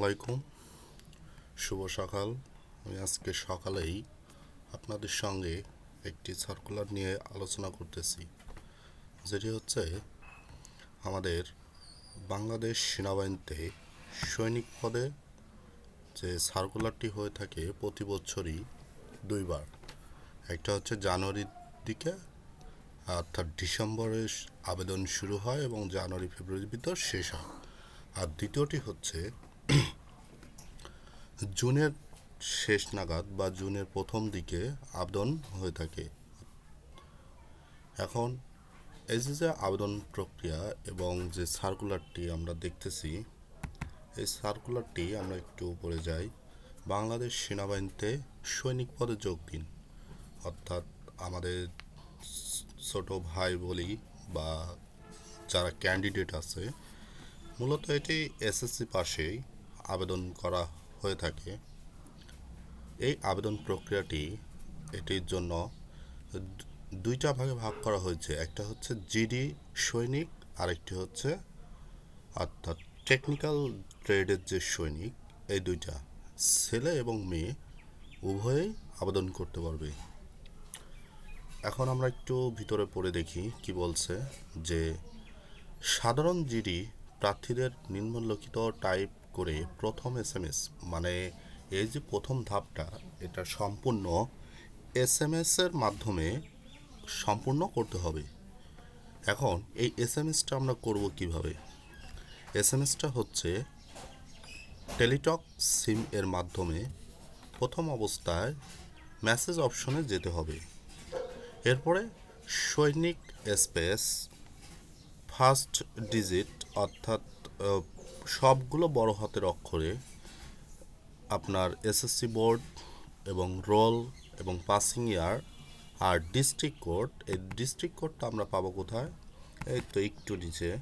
আলাইকুম। শুভ সকাল। আমি আজকে সকালেই আপনাদের সঙ্গে একটি সার্কুলার নিয়ে আলোচনা করতেছি, যেটি হচ্ছে আমাদের বাংলাদেশ সেনাবাহিনীতে সৈনিক পদে যে সার্কুলারটি হয়ে থাকে প্রতি বছরই দুইবার। একটা হচ্ছে জানুয়ারির দিকে, অর্থাৎ ডিসেম্বরে আবেদন শুরু হয় এবং জানুয়ারি ফেব্রুয়ারির ভিতর শেষ হয়। আর দ্বিতীয়টি হচ্ছে জুনের শেষ নাগাদ বা জুনের প্রথম দিকে আবেদন হয়ে থাকে। এখন এই যে আবেদন প্রক্রিয়া এবং যে সার্কুলারটি আমরা দেখতেছি, এই সার্কুলারটি আমরা একটু উপরে যাই। বাংলাদেশ সেনাবাহিনীতে সৈনিক পদে যোগ দিন। অর্থাৎ আমাদের ছোট ভাই বলি বা যারা ক্যান্ডিডেট আছে, মূলত এটি এসএসসি পাশেই আবেদন করা হয়ে থাকে। এই আবেদন প্রক্রিয়াটি এটির জন্য দুইটা ভাগে ভাগ করা হয়েছে। একটা হচ্ছে জিডি সৈনিক, আরেকটি হচ্ছে অর্থাৎ টেকনিক্যাল ট্রেডের যে সৈনিক, এই দুইটা ছেলে এবং মেয়ে উভয়েই আবেদন করতে পারবে। এখন আমরা একটু ভিতরে পড়ে দেখি কি বলছে যে সাধারণ জিডি প্রার্থীদের নিম্নলিখিত টাইপ করে প্রথম এস এম এস মানে এই যে প্রথম ধাপটা, এটা সম্পূর্ণ এস এম এস এর মাধ্যমে সম্পূর্ণ করতে হবে। এখন এই এস এম এসটা আমরা করব কীভাবে? এস এম এসটা হচ্ছে টেলিটক সিম এর মাধ্যমে প্রথম অবস্থায় মেসেজ অপশনে যেতে হবে। এরপরে সৈনিক স্পেস ফার্স্ট ডিজিট, অর্থাৎ সবগুলো বড় হাতের অক্ষরে আপনার এসএসসি বোর্ড এবং রোল এবং পাসিং ইয়ার আর ডিস্ট্রিক্ট কোড এই ডিস্ট্রিক্ট কোডটা আমরা পাবো কোথায়? এই তো একটু নিচে।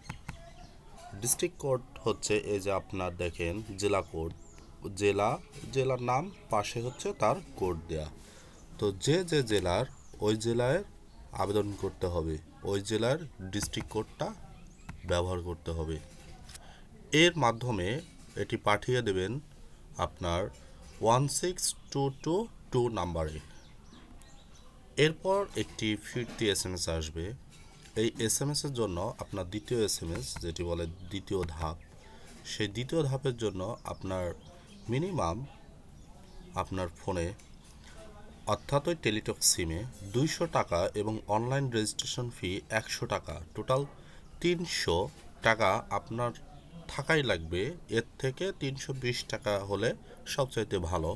ডিস্ট্রিক্ট কোড হচ্ছে এই যে আপনার দেখেন, জেলা কোড জেলা, জেলার নাম, পাশে হচ্ছে তার কোড দেয়া। তো যে যে জেলার, ওই জেলায় আবেদন করতে হবে। ওই জেলার ডিস্ট্রিক্ট কোডটা ব্যবহার করতে হবে। এর মাধ্যমে এটি পাঠিয়ে দেবেন আপনার one six two two two নাম্বারে। এরপর একটি ফিরতি এস এম এস আসবে। এই এস এম এসের জন্য আপনার দ্বিতীয় এস এম এস, যেটি বলে দ্বিতীয় ধাপ, সেই দ্বিতীয় ধাপের জন্য আপনার মিনিমাম আপনার ফোনে অর্থাৎ ওই টেলিটক সিমে দুইশো টাকা এবং অনলাইন রেজিস্ট্রেশন ফি একশো টাকা। টোটাল তিনশো টাকা আপনার থাকাই লাগবে। এর থেকে তিনশো বিশ টাকা হলে সবচাইতে ভালো।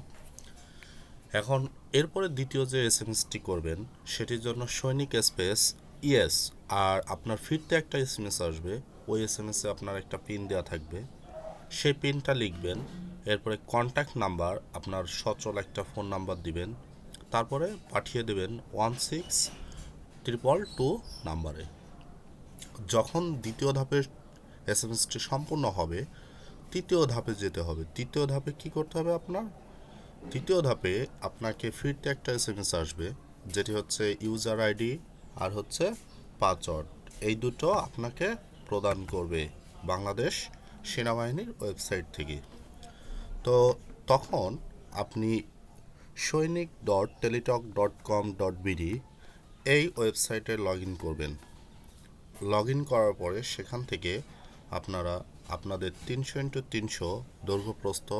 এখন এরপরে দ্বিতীয় যে এস এম এসটি করবেন, সেটির জন্য সৈনিক স্পেস ইয়েস আর আপনার ফিরতে একটা এস এম এস আসবে। ওই এস এম এসে আপনার একটা পিন দেওয়া থাকবে। সেই পিনটা লিখবেন। এরপরে কন্ট্যাক্ট নাম্বার আপনার সচল একটা ফোন নাম্বার দিবেন। তারপরে পাঠিয়ে দেবেন ওয়ান সিক্স ট্রিপল টু নাম্বারে যখন দ্বিতীয় ধাপের এস এম এসটি সম্পূর্ণ হবে, তৃতীয় ধাপে যেতে হবে। তৃতীয় ধাপে কি করতে হবে আপনার? তৃতীয় ধাপে আপনাকে ফিরতে একটা এস এম এস আসবে, যেটি হচ্ছে ইউজার আইডি আর হচ্ছে পাসওয়ার্ড এই দুটো আপনাকে প্রদান করবে বাংলাদেশ সেনাবাহিনীর ওয়েবসাইট থেকে। তো তখন আপনি Sainik dot Teletalk dot com dot BD এই ওয়েবসাইটে লগ ইন করবেন। লগ ইন করার পরে সেখান থেকে আপনারা আপনাদের তিনশো ইন্টু তিনশো দৈর্ঘ্যপ্রস্থ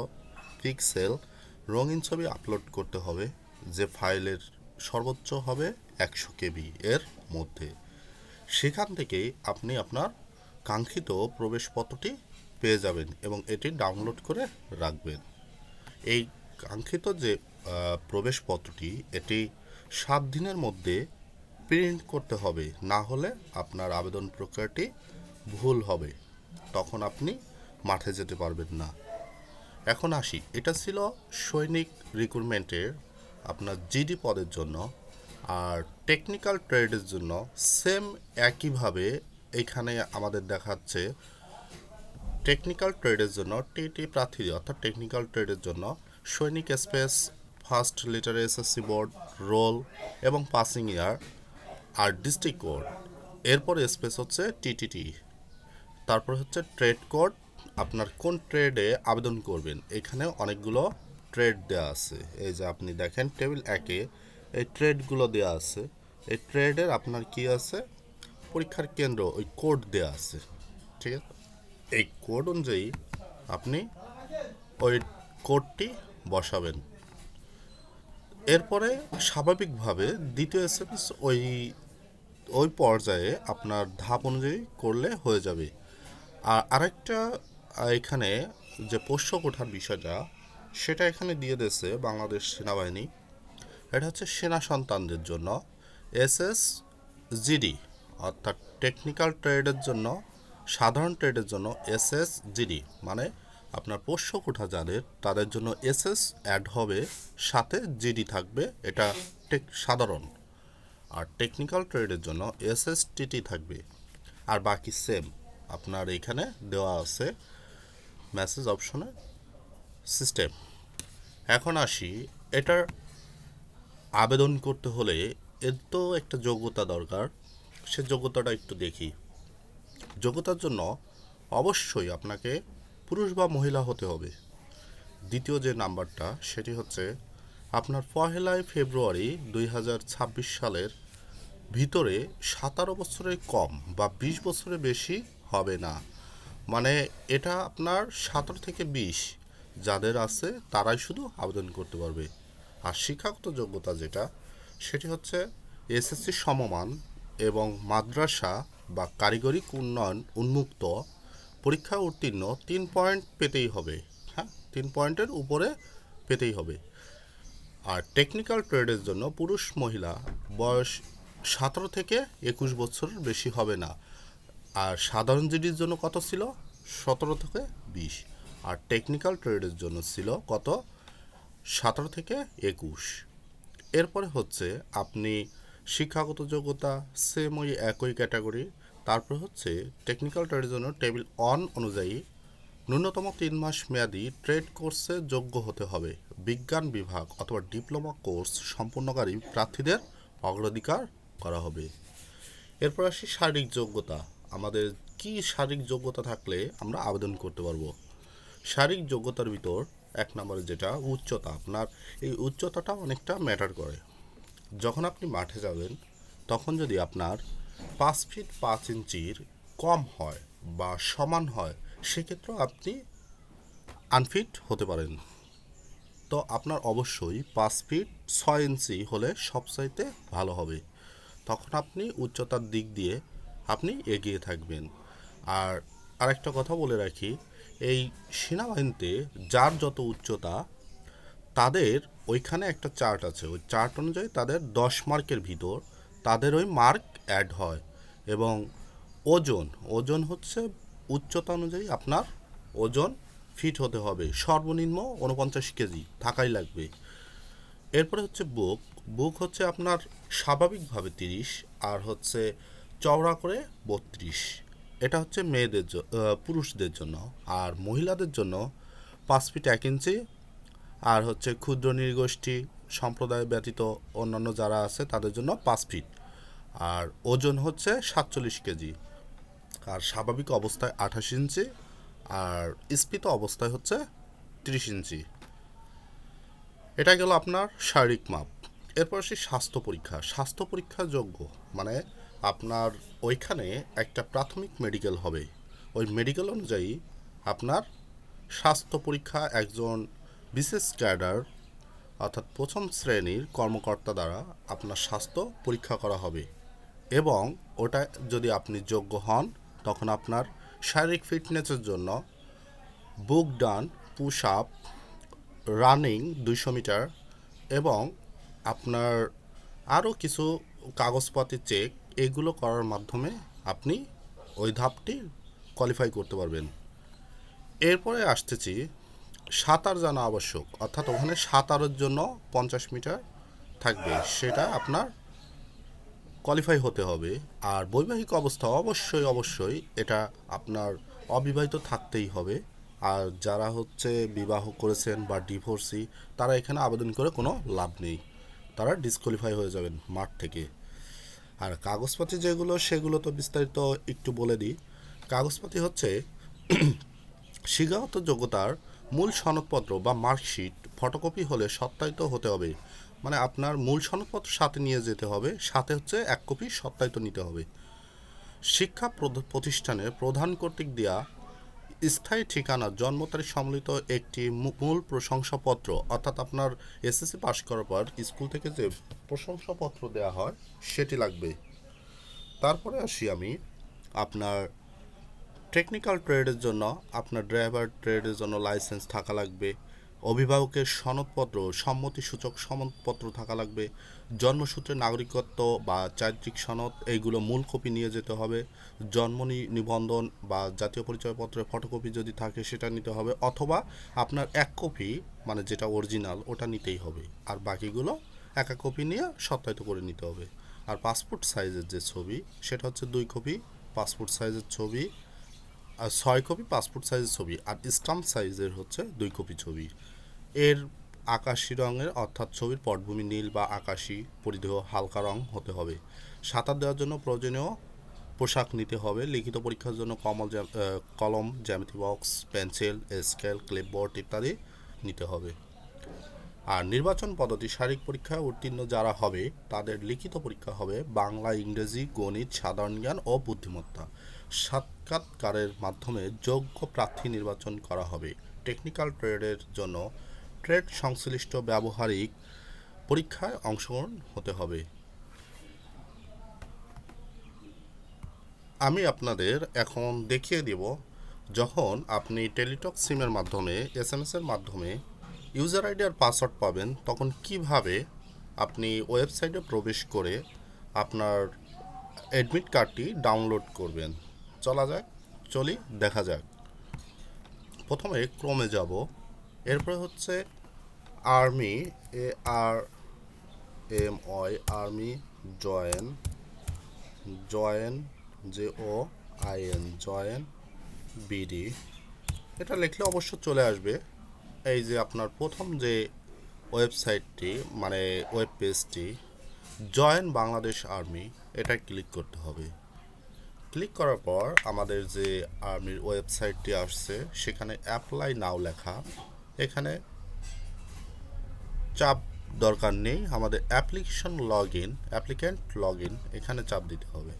পিক্সেল রঙিন ছবি আপলোড করতে হবে যে ফাইলের সর্বোচ্চ হবে একশো কেবি এর মধ্যে। সেখান থেকেই আপনি আপনার কাঙ্ক্ষিত প্রবেশপত্রটি পেয়ে যাবেন এবং এটি ডাউনলোড করে রাখবেন। এই কাঙ্ক্ষিত যে প্রবেশপত্রটি এটি সাত দিনের মধ্যে প্রিন্ট করতে হবে, না হলে আপনার আবেদন প্রক্রিয়াটি ভুল হবে। তখন আপনি মাঠে যেতে পারবেন না। এখন আসি। এটা ছিল সৈনিক রিক্রুটমেন্টের আপনার জিডি পদের জন্য আর টেকনিক্যাল ট্রেডের জন্য সেম একইভাবে এখানে আমাদের দেখাচ্ছে টেকনিক্যাল ট্রেডের জন্য টিটি প্রার্থী, অর্থাৎ টেকনিক্যাল ট্রেডের জন্য Sainik space first letter SSC board roll এবং পাসিং ইয়ার আর ডিস্ট্রিক্ট কোড এরপর স্পেস হচ্ছে টিটিটি তারপর হচ্ছে ট্রেড কোড আপনার কোন ট্রেডে আবেদন করবেন এখানে অনেকগুলো ট্রেড দেওয়া আছে। এই যে আপনি দেখেন টেবিল একে এই ট্রেডগুলো দেওয়া আছে। এই ট্রেডের আপনার কি আছে? পরীক্ষার কেন্দ্র, ওই কোড দেওয়া আছে। ঠিক আছে? এই কোড অনুযায়ী আপনি ওই কোডটি বসাবেন। এরপরে স্বাভাবিকভাবে দ্বিতীয় এস ওই ওই পর্যায়ে আপনার ধাপ অনুযায়ী করলে হয়ে যাবে। আর আরেকটা এখানে যে পোষ্য কোঠার বিষয়টা, সেটা এখানে দিয়ে দিয়েছে বাংলাদেশ সেনাবাহিনী। এটা হচ্ছে সেনা সন্তানদের জন্য। এসএস জিডি অর্থাৎ টেকনিক্যাল ট্রেডের জন্য, সাধারণ ট্রেডের জন্য এসএস জিডি মানে আপনার পোষ্য কোঠা যাদের, তাদের জন্য এসএস অ্যাড হবে, সাথে জিডি থাকবে, এটা টেক সাধারণ। আর টেকনিক্যাল ট্রেডের জন্য এসএসটিটি থাকবে। আর বাকি সেম আপনার এখানে দেওয়া আছে মেসেজ অপশনে সিস্টেম এখন আসি, এটার আবেদন করতে হলে এর তো একটা যোগ্যতা দরকার, সে যোগ্যতাটা একটু দেখি। যোগ্যতার জন্য অবশ্যই আপনাকে পুরুষ বা মহিলা হতে হবে। দ্বিতীয় যে নাম্বারটা, সেটি হচ্ছে আপনার পহেলাই ফেব্রুয়ারি দুই হাজার ছাব্বিশ সালের ভিতরে সাতারো বছরের কম বা বিশ বছরের বেশি হবে না। মানে এটা আপনার সতেরো থেকে বিশ যাদের আছে তারাই শুধু আবেদন করতে পারবে। আর শিক্ষাগত যোগ্যতা যেটা, সেটি হচ্ছে এসএসসি সমমান এবং মাদ্রাসা বা কারিগরি উন্নয়ন উন্মুক্ত, পরীক্ষা উত্তীর্ণ তিন পয়েন্ট পেতেই হবে। হ্যাঁ তিন পয়েন্টের উপরে পেতেই হবে। আর টেকনিক্যাল ট্রেডের জন্য পুরুষ মহিলা বয়স সতেরো থেকে একুশ বছরের বেশি হবে না। আর সাধারণ জিডির জন্য কত ছিল? সতেরো থেকে বিশ। আর টেকনিক্যাল ট্রেডের জন্য ছিল কত? সতেরো থেকে একুশ। এরপরে হচ্ছে আপনি শিক্ষাগত যোগ্যতা সেম ওই একই ক্যাটাগরি তারপর হচ্ছে টেকনিক্যাল ট্রেডের জন্য টেবিল অন অনুযায়ী ন্যূনতম তিন মাস মেয়াদি ট্রেড কোর্সে যোগ্য হতে হবে। বিজ্ঞান বিভাগ অথবা ডিপ্লোমা কোর্স সম্পূর্ণকারী প্রার্থীদের অগ্রাধিকার করা হবে। এরপর আসি শারীরিক যোগ্যতা। আমাদের কি শারীরিক যোগ্যতা থাকলে আমরা আবেদন করতে পারব? শারীরিক যোগ্যতার ভিতর এক নম্বরে যেটা, উচ্চতা। আপনার এই উচ্চতাটা অনেকটা ম্যাটার করে। যখন আপনি মাঠে যাবেন, তখন যদি আপনার পাঁচ ফিট পাঁচ ইঞ্চির কম হয় বা সমান হয়, সেক্ষেত্রেও আপনি আনফিট হতে পারেন। তো আপনার অবশ্যই পাঁচ ফিট ছয় ইঞ্চি হলে সবচাইতে ভালো হবে। তখন আপনি উচ্চতার দিক দিয়ে আপনি এগিয়ে থাকবেন। আর আরেকটা কথা বলে রাখি, এই সেনাবাহিনীতে যার যত উচ্চতা, তাদের ওইখানে একটা চার্ট আছে। ওই চার্ট অনুযায়ী তাদের দশ মার্কের ভিতর তাদের ওই মার্ক অ্যাড হয় এবং ওজন ওজন হচ্ছে উচ্চতা অনুযায়ী আপনার ওজন ফিট হতে হবে। সর্বনিম্ন উনপঞ্চাশ কেজি থাকাই লাগবে। এরপরে হচ্ছে বুক। বুক হচ্ছে আপনার স্বাভাবিকভাবে তিরিশ, আর হচ্ছে চওড়া করে বত্রিশ। এটা হচ্ছে মেয়েদের পুরুষদের জন্য। আর মহিলাদের জন্য পাঁচ ফিট এক ইঞ্চি। আর হচ্ছে ক্ষুদ্র নির্গোষ্ঠী সম্প্রদায় ব্যতীত অন্যান্য যারা আছে, তাদের জন্য পাঁচ ফিট। আর ওজন হচ্ছে সাতচল্লিশ কেজি। আর স্বাভাবিক অবস্থায় আঠাশ ইঞ্চি। আর স্ফীত অবস্থায় হচ্ছে তিরিশ ইঞ্চি। এটা গেল আপনার শারীরিক মাপ। এরপর আসি স্বাস্থ্য পরীক্ষা। স্বাস্থ্য পরীক্ষা যোগ্য মানে আপনার ওইখানে একটা প্রাথমিক মেডিকেল হবে। ওই মেডিকেল অনুযায়ী আপনার স্বাস্থ্য পরীক্ষা একজন বিশেষ ক্যাডার অর্থাৎ প্রথম শ্রেণির কর্মকর্তা দ্বারা আপনার স্বাস্থ্য পরীক্ষা করা হবে এবং ওটা যদি আপনি যোগ্য হন, তখন আপনার শারীরিক ফিটনেসের জন্য বুক ডান পুশ আপ রানিং দুইশো মিটার এবং আপনার আরও কিছু কাগজপাতি চেক এগুলো করার মাধ্যমে আপনি ওই ধাপটি কোয়ালিফাই করতে পারবেন। এরপরে আসতেছি, সাঁতার জানা আবশ্যক। অর্থাৎ ওখানে সাঁতারের জন্য পঞ্চাশ মিটার থাকবে, সেটা আপনার কোয়ালিফাই হতে হবে। আর বৈবাহিক অবস্থা অবশ্যই অবশ্যই এটা আপনার অবিবাহিত থাকতেই হবে। আর যারা হচ্ছে বিবাহ করেছেন বা ডিভোর্সি তারা এখানে আবেদন করে কোনো লাভ নেই। তারা ডিসকোয়ালিফাই হয়ে যাবেন মাঠ থেকে। আর কাগজপাতি যেগুলো, সেগুলো তো বিস্তারিত একটু বলে দিই। কাগজপাতি হচ্ছে শিক্ষাগত যোগ্যতার মূল সনদপত্র বা মার্কশিট, ফটোকপি হলে সত্যায়িত হতে হবে। মানে আপনার মূল সনদপত্র সাথে নিয়ে যেতে হবে, সাথে হচ্ছে এক কপি সত্যায়িত নিতে হবে। শিক্ষা প্রতিষ্ঠানের প্রধান কর্তৃক দেয়া স্থায়ী ঠিকানা, জন্ম তারিখ সম্মিলিত একটি মূল প্রশংসাপত্র, অর্থাৎ আপনার এসএসসি পাস করার পর স্কুল থেকে যে প্রশংসাপত্র দেওয়া হয়, সেটি লাগবে। তারপরে আসি আমি আপনার টেকনিক্যাল ট্রেডের জন্য, আপনার ড্রাইভার ট্রেডের জন্য লাইসেন্স থাকা লাগবে। অভিভাবকের সনদপত্র, সম্মতিসূচক সনদপত্র থাকা লাগবে। জন্মসূত্রে নাগরিকত্ব বা চারিত্রিক সনদ, এইগুলো মূল কপি নিয়ে যেতে হবে। জন্ম নিবন্ধন বা জাতীয় পরিচয়পত্রের ফটোকপি যদি থাকে, সেটা নিতে হবে। অথবা আপনার এক কপি মানে যেটা অরিজিনাল, ওটা নিতেই হবে। আর বাকিগুলো এক এক কপি নিয়ে সত্যায়িত করে নিতে হবে। আর পাসপোর্ট সাইজের যে ছবি, সেটা হচ্ছে দুই কপি পাসপোর্ট সাইজের ছবি, আর ছয় কপি পাসপোর্ট সাইজের ছবি, আর স্টাম্প সাইজের হচ্ছে দুই কপি ছবি। এর আকাশি রঙের অর্থাৎ ছবির পটভূমি নীল বা আকাশি পরিধেয় হালকা রং হতে হবে। সাঁতার দেওয়ার জন্য প্রয়োজনীয় পোশাক নিতে হবে। লিখিত পরীক্ষার জন্য কমল কলম, জ্যামিতি বক্স, পেন্সিল, স্কেল, ক্লিপবোর্ড ইত্যাদি নিতে হবে। আর নির্বাচন পদ্ধতি, শারীরিক পরীক্ষায় উত্তীর্ণ যারা হবে, তাদের লিখিত পরীক্ষা হবে বাংলা, ইংরেজি, গণিত, সাধারণ জ্ঞান ও বুদ্ধিমত্তা। সাক্ষাৎকারের মাধ্যমে যোগ্য প্রার্থী নির্বাচন করা হবে। টেকনিক্যাল ট্রেডের জন্য ট্রেড সংশ্লিষ্ট ব্যবহারিক পরীক্ষায় অংশগ্রহণ হতে হবে। আমি আপনাদের এখন দেখিয়ে দেব যখন আপনি টেলিটক সিমের মাধ্যমে এস এম এর মাধ্যমে ইউজার আইডি আর পাসওয়ার্ড পাবেন, তখন কীভাবে আপনি ওয়েবসাইটে প্রবেশ করে আপনার অ্যাডমিট কার্ডটি ডাউনলোড করবেন? চলা যাক, চলি, দেখা যাক। প্রথমে ক্রমে যাব। এরপরে হচ্ছে army, A R M Y, army join join, J O I N, join BD এটা লিখলে অবশ্য চলে আসবে। এই যে আপনার প্রথম যে ওয়েবসাইটটি মানে ওয়েব পেজটি, জয়েন বাংলাদেশ আর্মি, এটা ক্লিক করতে হবে। ক্লিক করার পর আমাদের যে আর্মির ওয়েবসাইটটি আসছে, সেখানে অ্যাপ্লাই নাও লেখা। এখানে চাপ দরকার নেই। আমাদের application log in applicant log in এখানে চাপ দিতে হবে।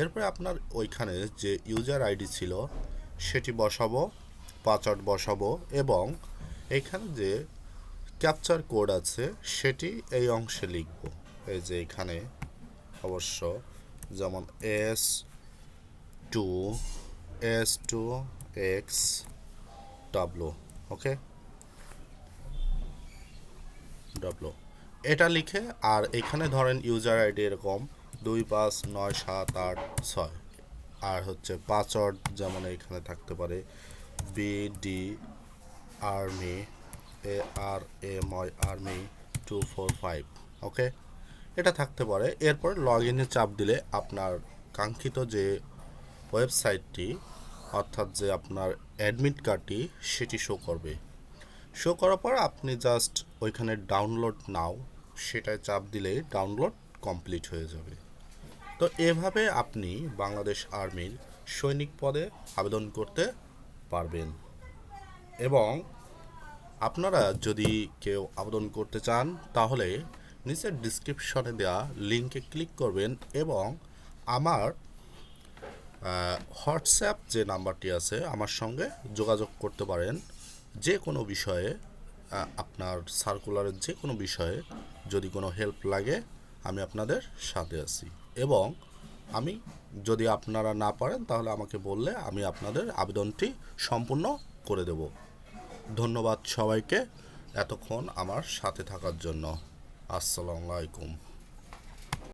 এরপরে আপনার ওইখানে যে ইউজার আইডি ছিল, সেটি বসাবো পাসওয়ার্ড বসাবো এবং এখানে যে ক্যাপচার কোড আছে, সেটি এই অংশে লিখব। এই যে এখানে অবশ্য যেমন S two S two X W okay W এটা লিখে, আর এখানে ধরেন ইউজার আইডি এরকম দুই পাঁচ নয় সাত আট ছয়। আর হচ্ছে পাসওয়ার্ড যেমন এখানে থাকতে পারে BD army A R M Y army two four five okay এটা থাকতে পারে। এরপর লগ ইনে চাপ দিলে আপনার কাঙ্ক্ষিত যে ওয়েবসাইটটি অর্থাৎ যে আপনার অ্যাডমিট কার্ডটি সেটি শো করবে। শো করার পর আপনি জাস্ট ওইখানে ডাউনলোড নাও সেটায় চাপ দিলে ডাউনলোড কমপ্লিট হয়ে যাবে। তো এভাবে আপনি বাংলাদেশ আর্মির সৈনিক পদে আবেদন করতে পারবেন। এবং আপনারা যদি কেউ আবেদন করতে চান, তাহলে নিচের ডিসক্রিপশনে দেওয়া লিঙ্কে ক্লিক করবেন এবং আমার হোয়াটসঅ্যাপ যে নাম্বারটি আছে, আমার সঙ্গে যোগাযোগ করতে পারেন। যে কোনো বিষয়ে আপনার সার্কুলারের যে কোনো বিষয়ে যদি কোনো হেল্প লাগে, আমি আপনাদের সাথে আছি। এবং আমি যদি আপনারা না পারেন, তাহলে আমাকে বললে আমি আপনাদের আবেদনটি সম্পূর্ণ করে দেব। ধন্যবাদ সবাইকে এতক্ষণ আমার সাথে থাকার জন্য। আসসালামু আলাইকুম।